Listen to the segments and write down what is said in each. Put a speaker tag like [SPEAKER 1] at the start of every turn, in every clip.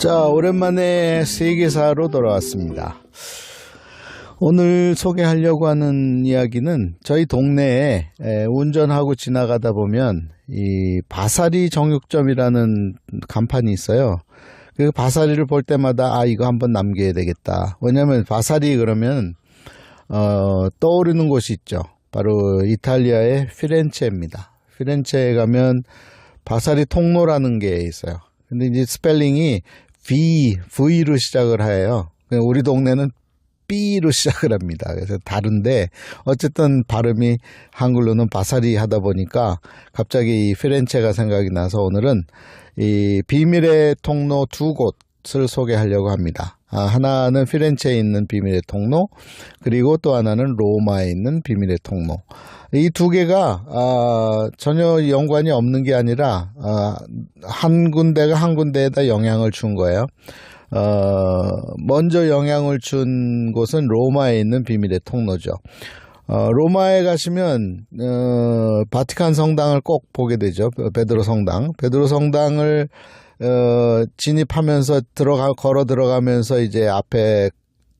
[SPEAKER 1] 자, 오랜만에 세계사로 돌아왔습니다. 오늘 소개하려고 하는 이야기는 저희 동네에 에, 운전하고 지나가다 보면 이 바사리 정육점이라는 간판이 있어요. 그 바사리를 볼 때마다 아 이거 한번 남겨야 되겠다. 왜냐하면 바사리 그러면 어, 떠오르는 곳이 있죠. 바로 이탈리아의 피렌체입니다. 피렌체에 가면 바사리 통로라는 게 있어요. 근데 이제 스펠링이 V, V로 시작을 해요. 우리 동네는 B로 시작을 합니다. 그래서 다른데 어쨌든 발음이 한글로는 바사리 하다 보니까 갑자기 이 피렌체가 생각이 나서 오늘은 이 비밀의 통로 두 곳을 소개하려고 합니다. 아, 하나는 피렌체에 있는 비밀의 통로, 그리고 또 하나는 로마에 있는 비밀의 통로. 이 두 개가 아, 전혀 연관이 없는 게 아니라 아, 한 군데가 한 군데에다 영향을 준 거예요. 어, 먼저 영향을 준 곳은 로마에 있는 비밀의 통로죠. 어, 로마에 가시면 어, 바티칸 성당을 꼭 보게 되죠. 베드로 성당. 베드로 성당을 어, 진입하면서 들어가 걸어 들어가면서 이제 앞에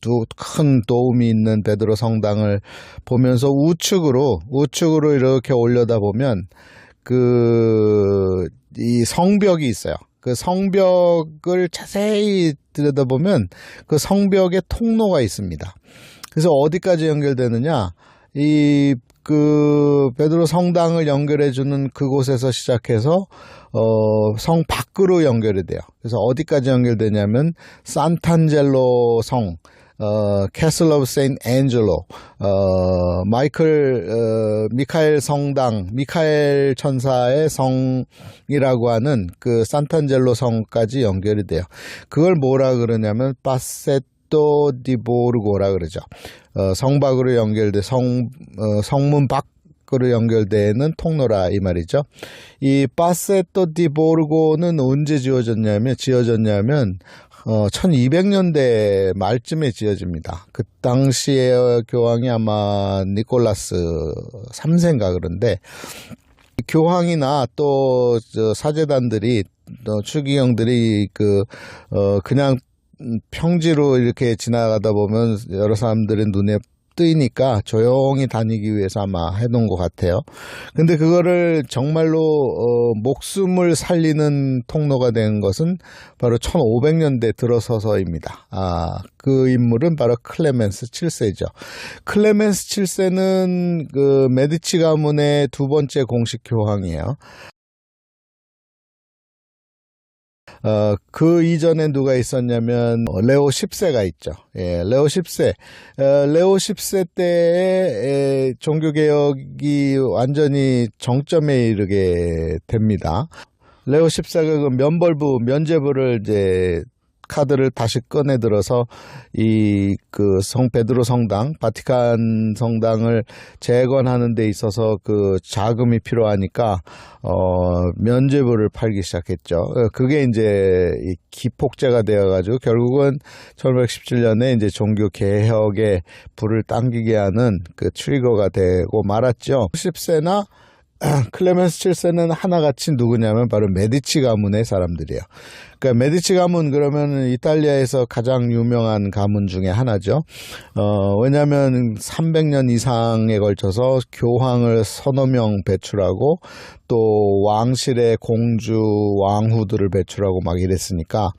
[SPEAKER 1] 두 큰 도움이 있는 베드로 성당을 보면서 우측으로 우측으로 이렇게 올려다 보면 그 이 성벽이 있어요. 그 성벽을 자세히 들여다보면 그 성벽에 통로가 있습니다. 그래서 어디까지 연결되느냐? 이 그 베드로 성당을 연결해 주는 그곳에서 시작해서 어, 성 밖으로 연결이 돼요. 그래서 어디까지 연결되냐면 산탄젤로 성 어, 캐슬 오브 세인 앤젤로, 어, 마이클, 어, 미카엘 성당, 미카엘 천사의 성이라고 하는 그 산탄젤로 성까지 연결이 돼요. 그걸 뭐라 그러냐면, 바세 토 디보르고라 그러죠. 어, 성박으로 연결돼, 성, 어, 성문 밖, 으로 연결되는 통로라 이 말이죠. 이 바세토 디보르고는 언제 지어졌냐면 지어졌냐면 어, 1200년대 말쯤에 지어집니다. 그 당시에 교황이 아마 니콜라스 3세인가 그런데 교황이나 또 사제단들이 또 추기경들이 그 어, 그냥 평지로 이렇게 지나가다 보면 여러 사람들의 눈에 뜨이니까 조용히 다니기 위해서 아마 해놓은 것 같아요. 근데 그거를 정말로 어, 목숨을 살리는 통로가 된 것은 바로 1500년대 들어서서입니다. 아, 그 인물은 바로 클레멘스 7세죠. 클레멘스 7세는 그 메디치 가문의 두 번째 공식 교황이에요. 어, 그 이전에 누가 있었냐면, 어, 레오 10세가 있죠. 예, 레오 10세. 어, 레오 10세 때에 종교 개혁이 완전히 정점에 이르게 됩니다. 레오 14가 그 면벌부, 면제부를 이제 카드를 다시 꺼내 들어서 이 그 성 베드로 성당, 바티칸 성당을 재건하는 데 있어서 그 자금이 필요하니까 어 면죄부를 팔기 시작했죠. 어, 그게 이제 이 기폭제가 되어 가지고 결국은 1517년에 이제 종교 개혁에 불을 당기게 하는 그 트리거가 되고 말았죠. 10세나 클레멘스 7세는 하나같이 누구냐면 바로 메디치 가문의 사람들이에요. 그러니까 메디치 가문 그러면 이탈리아에서 가장 유명한 가문 중에 하나죠. 어, 왜냐하면 300년 이상에 걸쳐서 교황을 서너 명 배출하고 또 왕실의 공주 왕후들을 배출하고 막 이랬으니까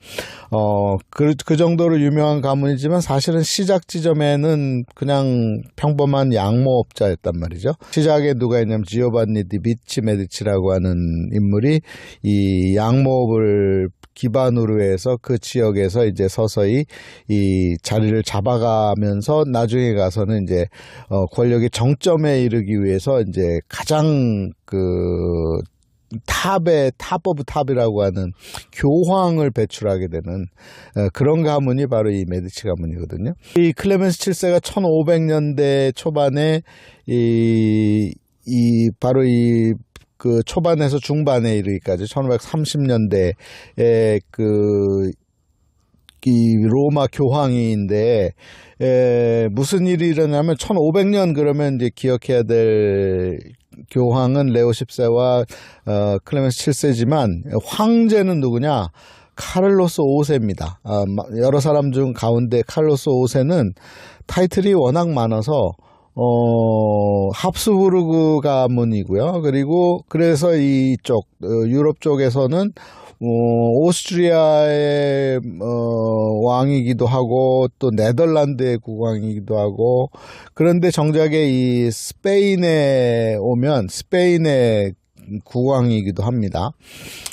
[SPEAKER 1] 어, 그, 그 정도로 유명한 가문이지만 사실은 시작 지점에는 그냥 평범한 양모업자였단 말이죠. 시작에 누가 있냐면 지오반니 디 미치 메디치라고 하는 인물이 이 양모업을 기반으로 해서 그 지역에서 이제 서서히 이 자리를 잡아가면서 나중에 가서는 이제 어 권력의 정점에 이르기 위해서 이제 가장 그 탑의 탑 오브 탑이라고 하는 교황을 배출하게 되는 어, 그런 가문이 바로 이 메디치 가문이거든요. 이 클레멘스 7세가 1500년대 초반에 이, 이 바로 이 그 초반에서 중반에 이르기까지 1530년대에 그 이 로마 교황인데 에, 무슨 일이 일어나면 1500년 그러면 이제 기억해야 될 교황은 레오 10세와 어, 클레멘스 7세지만 황제는 누구냐? 카를로스 5세입니다. 아, 마- 여러 사람 중 가운데 카를로스 5세는 타이틀이 워낙 많아서 어, 합스부르크 가문이고요. 그리고 그래서 이쪽 어, 유럽 쪽에서는 어, 오스트리아의 어, 왕이기도 하고 또 네덜란드의 국왕이기도 하고 그런데 정작에 이 스페인에 오면 스페인의 국왕이기도 합니다.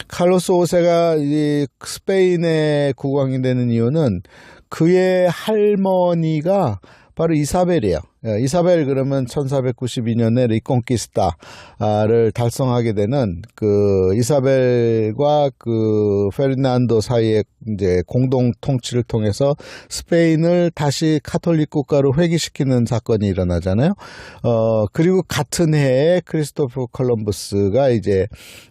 [SPEAKER 1] 칼로스 5세가 이 스페인의 국왕이 되는 이유는 그의 할머니가 바로 이사벨이에요. 예, 이사벨 그러면 1492년에 리콘키스타를 달성하게 되는 그 이사벨과 그 페르난도 사이의 이제 공동 통치를 통해서 스페인을 다시 카톨릭 국가로 회귀시키는 사건이 일어나잖아요. 어 그리고 같은 해에 크리스토프 컬럼버스가 이제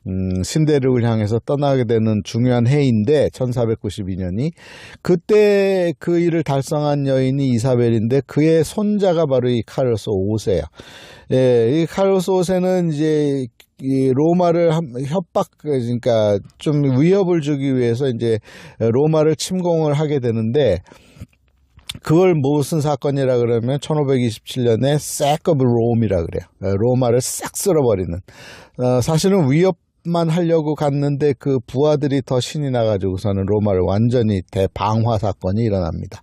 [SPEAKER 1] 음 신대륙을 향해서 떠나게 되는 중요한 해인데 1492년이 그때 그 일을 달성한 여인이 이사벨인데 그의 손자가 바로 이 카를로스 5세야. 예, 이 카를로스 5세는 이제 이 로마를 한- 협박 그러니까 좀 위협을 주기 위해서 이제 로마를 침공을 하게 되는데 그걸 무슨 사건이라 그러면 1527년에 색 오브 롬이라 그래요. 어, 로마를 싹 쓸어버리는. 어, 사실은 위협 만 하려고 갔는데 그 부하들이 더 신이 나가지고서는 로마를 완전히 대방화 사건이 일어납니다.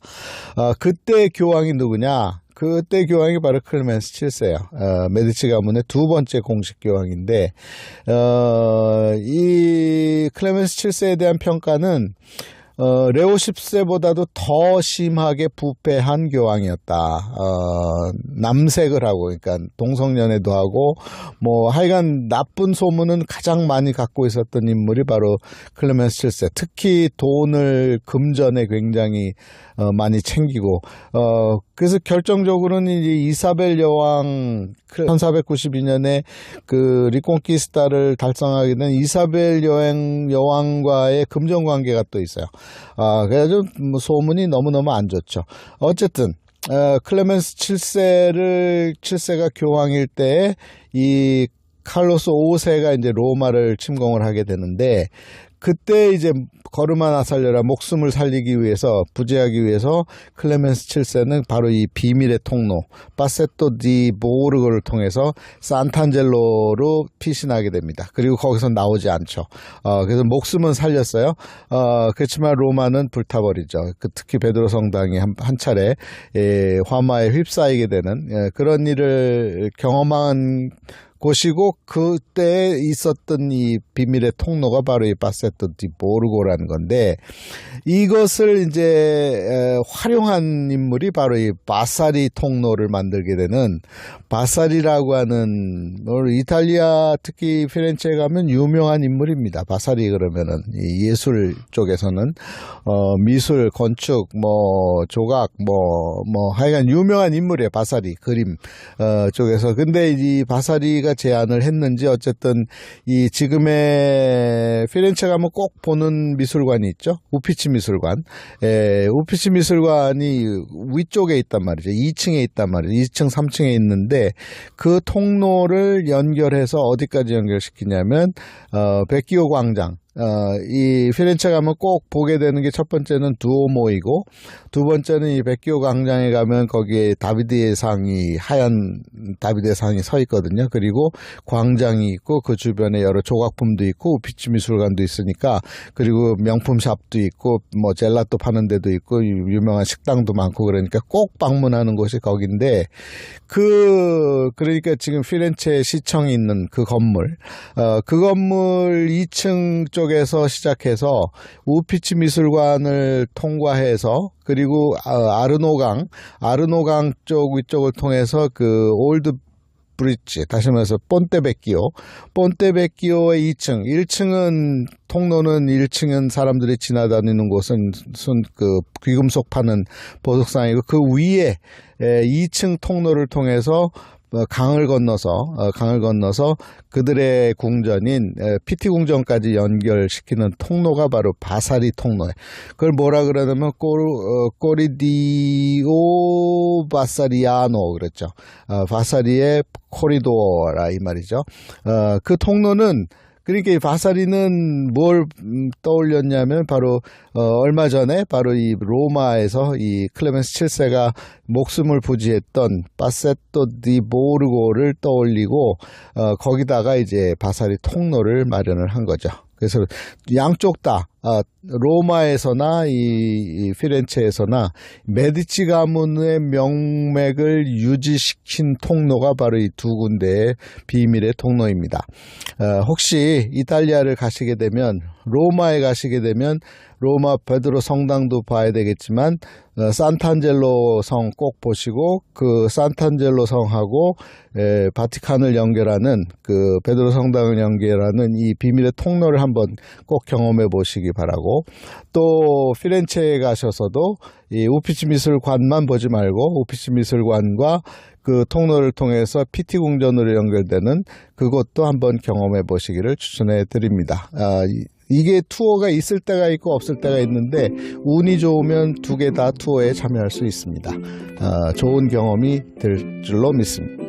[SPEAKER 1] 어, 그때 교황이 누구냐? 그때 교황이 바로 클레멘스 7세예요. 어, 메디치 가문의 두 번째 공식 교황인데 어, 이 클레멘스 7세에 대한 평가는 어, 레오 10세보다도 더 심하게 부패한 교황이었다. 어, 남색을 하고, 그러니까 동성연애도 하고, 뭐, 하여간 나쁜 소문은 가장 많이 갖고 있었던 인물이 바로 클레멘스 7세. 특히 돈을 금전에 굉장히 어, 많이 챙기고, 어, 그래서 결정적으로는 이제 이사벨 여왕, 1492년에 그 리콘키스타를 달성하게 된 이사벨 여행 여왕과의 금전 관계가 또 있어요. 아, 그래서 뭐 소문이 너무너무 안 좋죠. 어쨌든 어, 클레멘스 7세를 7세가 교황일 때이 칼로스 5세가 이제 로마를 침공을 하게 되는데 그때 이제 거르마나 살려라 목숨을 살리기 위해서 부재하기 위해서 클레멘스 7세는 바로 이 비밀의 통로 바세토 디 보르고를 통해서 산탄젤로로 피신하게 됩니다. 그리고 거기서 나오지 않죠. 어, 그래서 목숨은 살렸어요. 어, 그렇지만 로마는 불타버리죠. 그 특히 베드로 성당이 한, 한 차례 예, 화마에 휩싸이게 되는 예, 그런 일을 경험한 곳이고 그때 있었던 이 비밀의 통로가 바로 이 바세토 디 보르고라는 건데 이것을 이제 에, 활용한 인물이 바로 이 바사리 통로를 만들게 되는 바사리라고 하는 오늘 이탈리아 특히 피렌체에 가면 유명한 인물입니다. 바사리 그러면은 이 예술 쪽에서는 어 미술, 건축, 뭐 조각, 뭐뭐 하여간 유명한 인물이에요. 바사리 그림 어 쪽에서 근데 이 바사리가 제안을 했는지 어쨌든 이 지금의 피렌체 가면 꼭 보는 미술관이 있죠. 우피치 미술관. 에, 우피치 미술관이 위쪽에 있단 말이죠. 2층에 있단 말이죠. 2층, 3층에 있는데 그 통로를 연결해서 어디까지 연결시키냐면 어, 백기오 광장. 어, 이 피렌체 가면 꼭 보게 되는 게 첫 번째는 두오모이고 두 번째는 이 백기오 광장에 가면 거기에 다비드의 상이 하얀 다비드의 상이 서 있거든요. 그리고 광장이 있고 그 주변에 여러 조각품도 있고 우피치 미술관도 있으니까 그리고 명품 샵도 있고 뭐 젤라또 파는 데도 있고 유- 유명한 식당도 많고 그러니까 꼭 방문하는 곳이 거긴데 그 그러니까 지금 피렌체 시청이 있는 그 건물 어, 그 건물 2층 쪽 에서 시작해서 우피치 미술관을 통과해서 그리고 아, 아르노강 아르노강 쪽 위쪽을 통해서 그 올드 브릿지 다시 말해서 본테베키오 본테베키오의 2층 1층은 통로는 1층은 사람들이 지나다니는 곳은 순그 귀금속 파는 보석상이고 그 위에 에, 2층 통로를 통해서 어, 강을 건너서 어, 강을 건너서 그들의 궁전인 에, 피티 궁전까지 연결시키는 통로가 바로 바사리 통로에 그걸 뭐라 그러냐면 꼬, 어, 꼬리디오 바사리아노 그랬죠. 어, 바사리의 코리도라 이 말이죠. 어, 그 통로는 그러니까 이 바사리는 뭘 음, 떠올렸냐면 바로 어, 얼마 전에 바로 이 로마에서 이 클레멘스 7세가 목숨을 부지했던 바세토 디 보르고를 떠올리고 어, 거기다가 이제 바사리 통로를 마련을 한 거죠. 그래서 양쪽 다 아, 로마에서나 이, 이 피렌체에서나 메디치 가문의 명맥을 유지시킨 통로가 바로 이 두 군데의 비밀의 통로입니다. 어, 혹시 이탈리아를 가시게 되면 로마에 가시게 되면 로마 베드로 성당도 봐야 되겠지만 어, 산탄젤로 성 꼭 보시고 그 산탄젤로 성하고 에, 바티칸을 연결하는 그 베드로 성당을 연결하는 이 비밀의 통로를 한번 꼭 경험해 보시기 바라고 또 피렌체에 가셔서도 이 우피치 미술관만 보지 말고 우피치 미술관과 그 통로를 통해서 PT 궁전으로 연결되는 그것도 한번 경험해 보시기를 추천해 드립니다. 아, 이- 이게 투어가 있을 때가 있고 없을 때가 있는데 운이 좋으면 두 개 다 투어에 참여할 수 있습니다. 아, 좋은 경험이 될 줄로 믿습니다.